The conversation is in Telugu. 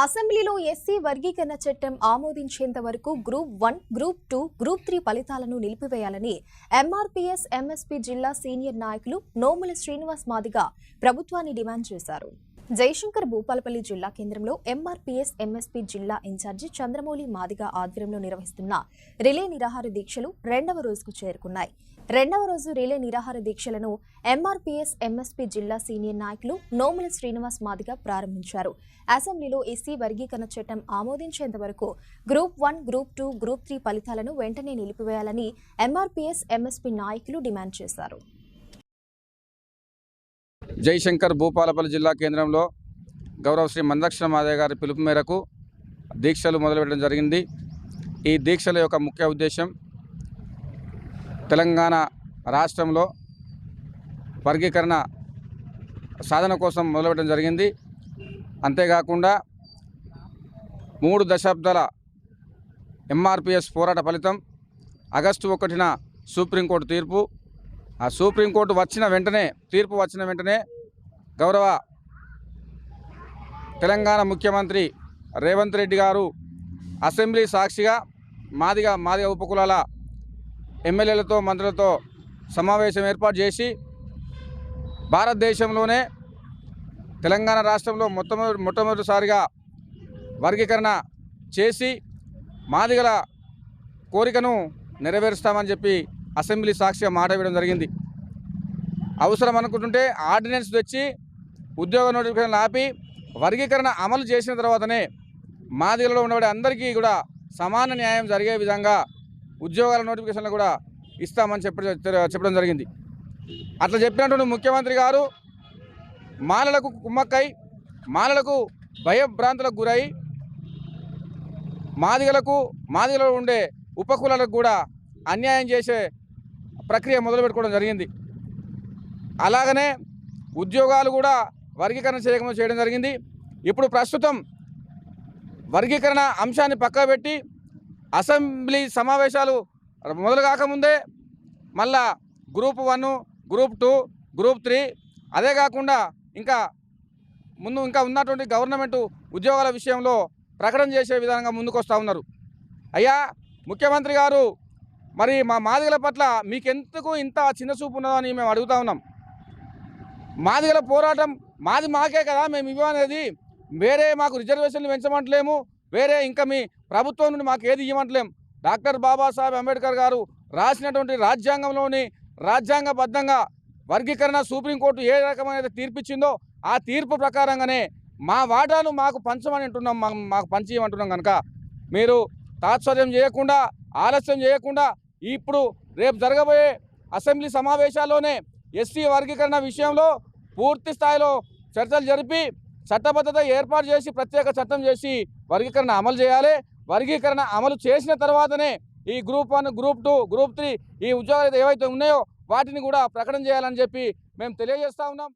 అసెంబ్లీలో ఎస్సీ వర్గీకరణ చట్టం ఆమోదించేంత వరకు group one group two group three ఫలితాలను నిలిపివేయాలని ఎంఆర్పీఎస్ ఎంఎస్పీ జిల్లా సీనియర్ నాయకులు నోముల శ్రీనివాస్ మాదిగ ప్రభుత్వాన్ని డిమాండ్ చేశారు. జయశంకర్ భూపాలపల్లి జిల్లా కేంద్రంలో ఎంఆర్పీఎస్ ఎంఎస్పీ జిల్లా ఇన్ఛార్జి చంద్రమౌళి మాదిగ ఆధ్వర్యంలో నిర్వహిస్తున్న రిలే నిరాహార దీక్షలు రెండవ రోజుకు చేరుకున్నాయి. రెండవ రోజు రిలే నిరాహార దీక్షలను ఎంఆర్పీఎస్ ఎంఎస్పీ జిల్లా సీనియర్ నాయకులు నోముల శ్రీనివాస్ మాదిగ ప్రారంభించారు. అసెంబ్లీలో ఎస్సీ వర్గీకరణ చట్టం ఆమోదించేంత వరకు group one group two group three ఫలితాలను వెంటనే నిలిపివేయాలని ఎంఆర్పీఎస్ ఎంఎస్పీ నాయకులు డిమాండ్ చేశారు. జైశంకర్ భూపాలపల్లి జిల్లా కేంద్రంలో గౌరవ శ్రీ మందక్షణ మాదయ్య గారి పిలుపు మేరకు దీక్షలు మొదలుపెట్టడం జరిగింది. ఈ దీక్షల యొక్క ముఖ్య ఉద్దేశం తెలంగాణ రాష్ట్రంలో వర్గీకరణ సాధన కోసం మొదలుపెట్టడం జరిగింది. అంతేకాకుండా మూడు దశాబ్దాల ఎంఆర్పిఎస్ పోరాట ఫలితం ఆగస్టు ఒకటిన సుప్రీంకోర్టు తీర్పు ఆ సుప్రీంకోర్టు వచ్చిన వెంటనే తీర్పు వచ్చిన వెంటనే గౌరవ తెలంగాణ ముఖ్యమంత్రి రేవంత్ రెడ్డి గారు అసెంబ్లీ సాక్షిగా మాదిగా మాదిగా ఉపకులాల ఎమ్మెల్యేలతో మంత్రులతో సమావేశం ఏర్పాటు చేసి భారతదేశంలోనే తెలంగాణ రాష్ట్రంలో మొట్టమొదటి మొట్టమొదటిసారిగా వర్గీకరణ చేసి మాదిగల కోరికను నెరవేరుస్తామని చెప్పి అసెంబ్లీ సాక్షిగా మాట ఇవ్వడం జరిగింది. అవసరం అనుకుంటుంటే ఆర్డినెన్స్ తెచ్చి ఉద్యోగ నోటిఫికేషన్ ఆపి వర్గీకరణ అమలు చేసిన తర్వాతనే మాదిగలలో ఉన్నవాడి అందరికీ కూడా సమాన న్యాయం జరిగే విధంగా ఉద్యోగాల నోటిఫికేషన్లు కూడా ఇస్తామని చెప్ప చెప్పడం జరిగింది. అట్లా చెప్పినటువంటి ముఖ్యమంత్రి గారు మాలలకు కుమ్మక్కై మాలలకు భయభ్రాంతులకు గురై మాదిగలకు మాదిగలో ఉండే ఉపకులాలకు కూడా అన్యాయం చేసే ప్రక్రియ మొదలుపెట్టుకోవడం జరిగింది. అలాగనే ఉద్యోగాలు కూడా వర్గీకరణ చేయకుండా చేయడం జరిగింది. ఇప్పుడు ప్రస్తుతం వర్గీకరణ అంశాన్ని పక్కబెట్టి అసెంబ్లీ సమావేశాలు మొదలు కాకముందే మళ్ళా group one group two group three అదే కాకుండా ఇంకా ముందు ఇంకా ఉన్నటువంటి గవర్నమెంట్ ఉద్యోగాల విషయంలో ప్రకటన చేసే విధంగా ముందుకు వస్తూ ఉన్నారు. అయ్యా ముఖ్యమంత్రి గారు మరి మా మాదిగల పట్ల మీకెందుకు ఇంత చిన్న చూపు ఉన్నదని మేము అడుగుతా ఉన్నాం. మాదిగల పోరాటం మాది మాకే కదా మేము ఇవ్వనేది వేరే మాకు రిజర్వేషన్లు పెంచమంటలేము. వేరే ఇంకా మీ ప్రభుత్వం నుండి మాకు ఏది ఇవ్వమంటలేము డాక్టర్ బాబాసాహెబ్ అంబేద్కర్ గారు రాసినటువంటి రాజ్యాంగంలోని రాజ్యాంగబద్ధంగా వర్గీకరణ సుప్రీంకోర్టు ఏ రకమైన తీర్పిచ్చిందో ఆ తీర్పు ప్రకారంగానే మా వాటాను మాకు పంచమని అంటున్నాం మాకు పంచి ఇవ్వమంటున్నాం కనుక. మీరు తాత్పర్యం చేయకుండా ఆలస్యం చేయకుండా ఇప్పుడు రేపు జరగబోయే అసెంబ్లీ సమావేశాల్లోనే ఎస్సీ వర్గీకరణ విషయంలో పూర్తి స్థాయిలో చర్చలు జరిపి చట్టబద్ధత ఏర్పాటు చేసి ప్రత్యేక చట్టం చేసి వర్గీకరణ అమలు చేయాలి. వర్గీకరణ అమలు చేసిన తర్వాతనే ఈ group one group two group three ఈ ఉద్యోగాలు ఏవైతే ఉన్నాయో వాటిని కూడా ప్రకటన చేయాలని చెప్పి మేము తెలియజేస్తా ఉన్నాం.